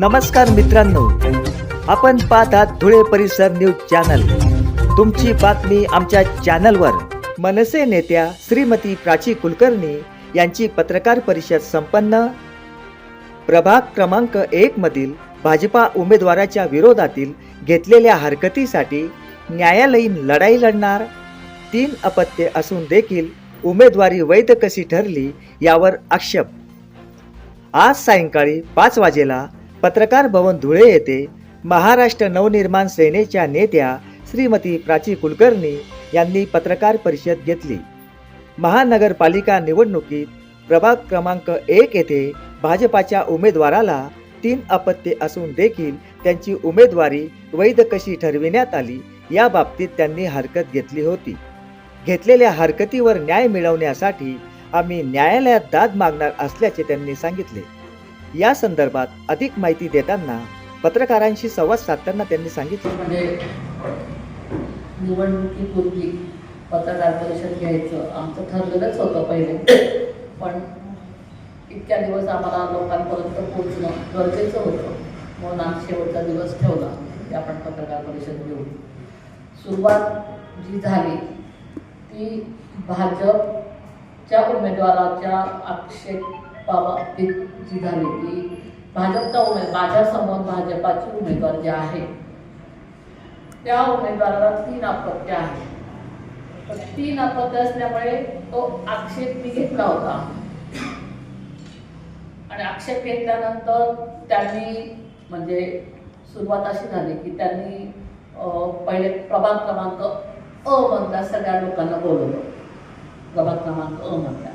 नमस्कार मित्रांनो. आपण पाहतात धुळे परिसर न्यूज चॅनल. तुमची बातमी आमच्या चॅनलवर. मनसे नेत्या श्रीमती प्राची कुलकर्णी यांची पत्रकार परिषद संपन्न. प्रभाग क्रमांक एक मधील भाजपा उमेदवाराच्या विरोधातील घेतलेल्या हरकतीसाठी न्यायालयीन लढाई लढणार. तीन अपत्य असून देखील उमेदवारी वैध कशी ठरली यावर आक्षेप. आज सायंकाळी पाच वाजेला पत्रकार भवन धुळे येथे महाराष्ट्र नवनिर्माण सेनेच्या नेत्या श्रीमती प्राची कुलकर्णी यांनी पत्रकार परिषद घेतली. महानगरपालिका निवडणुकीत प्रभाग क्रमांक एक येथे भाजपाच्या उमेदवाराला तीन अपत्ये असून देखील त्यांची उमेदवारी वैध कशी ठरविण्यात आली या बाबतीत त्यांनी हरकत घेतली होती. घेतलेल्या हरकतीवर न्याय मिळवण्यासाठी आम्ही न्यायालयात दाद मागणार असल्याचे त्यांनी सांगितले. या संदर्भात अधिक माहिती देताना पत्रकारांशी संवाद साधताना त्यांनी सांगितले. म्हणजे निवडणुकीपूर्वी पत्रकार परिषद घ्यायचं आमचं ठरलेलंच होतं पहिले. पण इतक्या दिवस आम्हाला लोकांपर्यंत पोहोचणं गरजेचं होतं. म्हणून आम्ही शेवटचा दिवस ठेवला की आपण पत्रकार परिषद घेऊ. सुरुवात जी झाली ती भाजपच्या उमेदवाराच्या बाबा जी झाली की भाजपचा उमेद माझ्यासमोर भाजपाची उमेदवार जे आहे त्या उमेदवाराला तीन अपत्य आहे. तीन अपत्य असल्यामुळे तो आक्षेप मी घेतला होता. आणि आक्षेप घेतल्यानंतर त्यांनी म्हणजे सुरुवात अशी झाली की त्यांनी पहिले प्रभाग क्रमांक अ म्हणता सगळ्या लोकांना बोलवलं. प्रभाग क्रमांक अ म्हणता.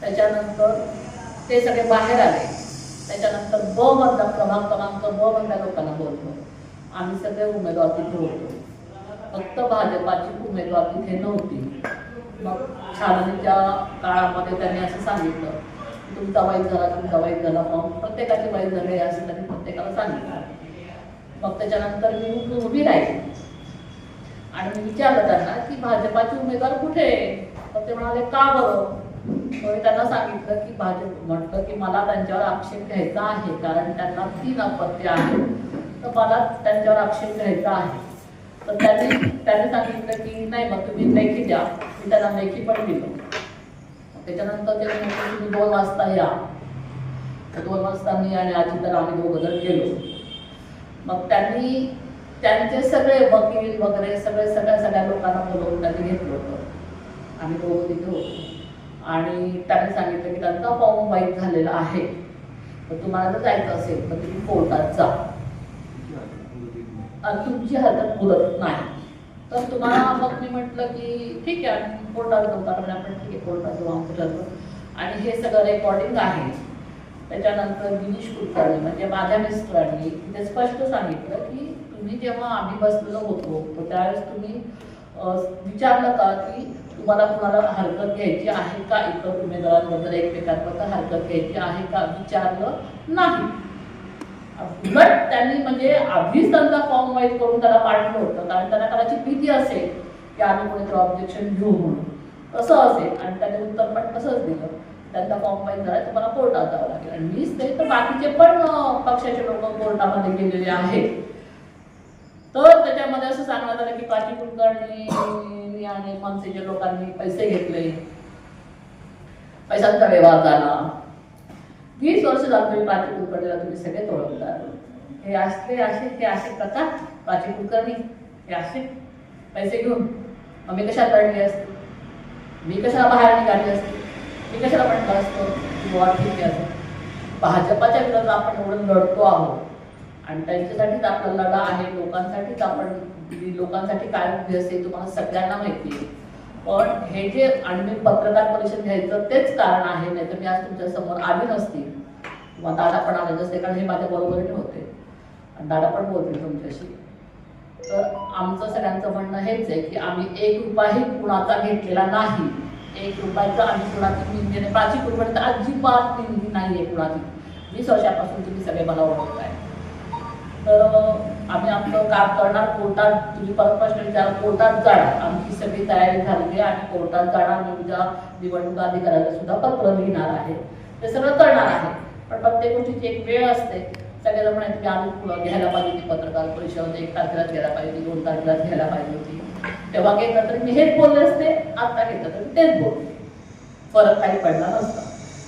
त्याच्यानंतर ते सगळे बाहेर आले. त्याच्यानंतर ब मधला क्रमांक क्रमांक ब मधल्या लोकांना बोलतो. आम्ही सगळे उमेदवार तिथे होतो. फक्त भाजपाची उमेदवार तिथे नव्हती. मग छाननीच्या काळामध्ये त्यांनी असं सांगितलं तुमचा वाईट झाला तुमचा वाईट झाला मग प्रत्येकाची वाईट झाले असं त्यांनी प्रत्येकाला सांगितलं. मग त्याच्यानंतर मी उभी राहिली. आणि मी विचारलं त्यांना की भाजपाचे उमेदवार कुठे? आहे? तर ते म्हणाले का बरं? मी त्यांना सांगितलं की भाजप म्हटलं की मला त्यांच्यावर आक्षेप घ्यायचा आहे कारण त्यांना तीन अपत्य आहेत. तर मला त्यांच्यावर आक्षेप घ्यायचा आहे. तर त्यांनी त्यांनी सांगितलं की नाही मग तुम्ही लेखी द्या. मी त्यांना लेखी पण दिलो. मग त्याच्यानंतर ते म्हटलं तुम्ही दोन वाजता या. तर दोन वाजता मी आणि आजी तर आम्ही दोघं जण गेलो. मग त्यांनी त्यांचे सगळे वकील वगैरे सगळे सगळ्या सगळ्या लोकांना बोलवून त्यांनी घेतलं होतं. आम्ही दोघं तिथे होतो. आणि त्यांनी सांगितलं की त्यांचा फॉर्म वाईट झालेला आहे. तर तुम्हाला जर जायचं असेल तर तुम्ही कोर्टात जा. तुमची हरकत बोलत नाही. तर तुम्हाला मग मी म्हटलं की ठीक आहे कोर्टात जाऊ. कारण आपण ठीक आहे कोर्टात जाऊ आमचं आणि हे सगळं रेकॉर्डिंग आहे. त्याच्यानंतर गिरीश कुलकर्णी म्हणजे माझ्या मिस्टरांनी ते स्पष्ट सांगितलं की तुम्ही जेव्हा आम्ही बसलेलो होतो तर त्यावेळेस तुम्ही विचारलं का की तुम्हाला कुणाला हरकत घ्यायची आहे का? इतर उमेदवारांबद्दल एकमेकांबद्दल हरकत घ्यायची आहे का? विचारलं नाही. उलट त्यांनी म्हणजे आधीच त्यांचा फॉर्म वाईट करून त्याला पाठवलं होतं. कारण त्यांना कदाचित भीती असेल की आम्ही कोणीतरी ऑब्जेक्शन घेऊ म्हणून. तसं असेल. आणि त्याने उत्तर पण तसंच दिलं. त्यांचा फॉर्म वाईट झाला तुम्हाला कोर्टात जावं लागेल. आणि मीच ते तर बाकीचे पण पक्षाचे लोक कोर्टामध्ये गेलेले आहेत. तर त्याच्यामध्ये असं सांगण्यात आलं की पाटी कुलकर्णी आणि मनसेच्या लोकांनी पैसे घेतले. पैशांचा व्यवहार झाला. वीस वर्ष झालं तुम्ही पाटी कुलकर्णीला तुम्ही सगळेच ओळखता हे असले असे ते असे प्रकार पाटी कुलकर्णी हे असे. पैसे घेऊन मग मी कशात असते? मी कशाला बाहेर निघाली असते? मी कशाला म्हटलं असतो? की ठीक आहे असं भाजपाच्या विरोधात आपण एवढं लढतो आहोत. आणि त्यांच्यासाठीच आपला लढा आहे लोकांसाठीच आपण लोकांसाठी काय उभी असते तुम्हाला सगळ्यांना माहिती आहे. पण हे जे आणि मी पत्रकार परिषद घ्यायचं तेच कारण आहे नाही तर मी आज तुमच्यासमोर आली नसती. किंवा दादा पण आले नसते कारण हे माझ्या बरोबरीने होते. आणि दादा पण बोलतील तुमच्याशी. तर आमचं सगळ्यांचं म्हणणं हेच आहे की आम्ही एक रुपयाही कुणाचा घेतलेला नाही. एक रुपयाचा आम्ही कुणाची निंदीने प्राची कुलकर्णी तर अजिबात निंदी नाही आहे कुणाची. वीस वर्षापासून तुम्ही सगळे मला ओळखताय. तर आम्ही आमचं काम करणार कोर्टात तुम्ही परत प्रश्न विचार कोर्टात जाणार. आमची सगळी तयारी झाली आहे आणि कोर्टात जाणार मी उद्या निवडणूक अधिकाऱ्याला सुद्धा पत्र लिहिणार आहे. ते सगळं करणार आहे. पण प्रत्येक गोष्टीची एक वेळ असते. सगळेजण म्हणाले की आम्ही घ्यायला पाहिजे होती पत्रकार परिषद एक तारखेला घ्यायला पाहिजे होती दोन तारखेला घ्यायला पाहिजे होती. तेव्हा घेतलं तर मी हेच बोलले असते आता घेतलं तर तेच बोलले फरक काही पडला नसता.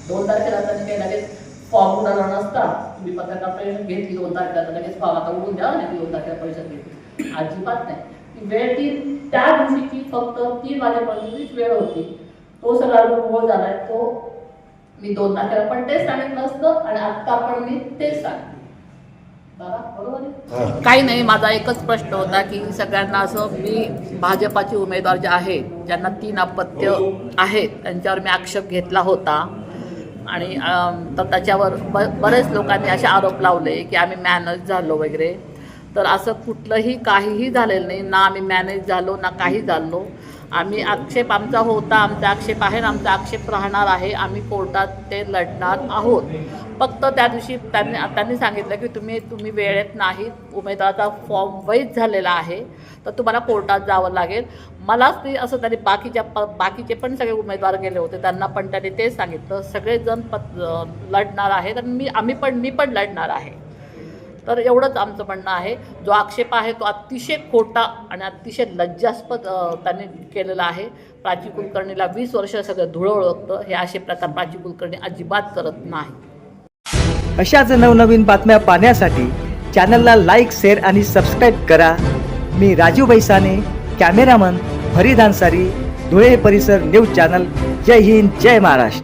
दोन तारखेला तर काही लगेच फॉर्म उडाला नसता तुम्ही पत्रकार परिषद घेतली दोन तारखेला तर लगेच फॉर्म आता उडून द्या आणि दोन तारखेला परिषद घेतली. अजिबात नाही. वेळ ती त्या दिवशीची फक्त तीन वाजेपर्यंतचीच वेळ होती. तो सगळा अनुभव झालाय तो मी दोन तारखेला पण तेच सांगितलं असतं आणि आत्ता पण मी तेच सांगते. काही नाही माझा एकच प्रश्न होता की सगळ्यांना असं मी भाजपाचे उमेदवार जे आहेत ज्यांना तीन अपत्य आहेत त्यांच्यावर मी आक्षेप घेतला होता. आणि तर त्याच्यावर ब बरेच लोकांनी असे आरोप लावले की आम्ही मॅनेज झालो वगैरे. तर असं कुठलंही काहीही झालेलं नाही. ना आम्ही मॅनेज झालो ना काही झालो. आम्ही आक्षेप आमचा होता आमचा आक्षेप आहे ना आमचा आक्षेप राहणार आहे. आम्ही कोर्टात ते लढणार आहोत. फक्त त्या दिवशी त्यांनी त्यांनी सांगितलं की तुम्ही तुम्ही वेळेत नाहीत उमेदवाराचा फॉर्म वैध झालेला आहे तर तुम्हाला कोर्टात जावं लागेल. मलाच ती असं त्यांनी बाकीच्या प बाकीचे पण सगळे उमेदवार गेले होते. त्यांना पण त्यांनी तेच सांगितलं. सगळेजण पत लढणार आहेत आणि मी आम्ही पण मी पण लढणार आहे. तर एवढंच आमचं म्हणणं आहे. जो आक्षेप आहे तो अतिशय खोटा आणि अतिशय लज्जास्पद त्यांनी केलेला आहे. प्राची कुलकर्णीला वीस वर्ष सगळं धुळं ओळखतं. हे असे प्रकार प्राची कुलकर्णी अजिबात करत नाही. अशाच नवनवीन बातम्या पाहण्यासाठी चॅनलला लाईक शेअर आणि सबस्क्राईब करा. मी राजू बैसाने कॅमेरामन फरीद अन्सारी धुळे परिसर न्यूज चॅनल. जय हिंद जय महाराष्ट्र.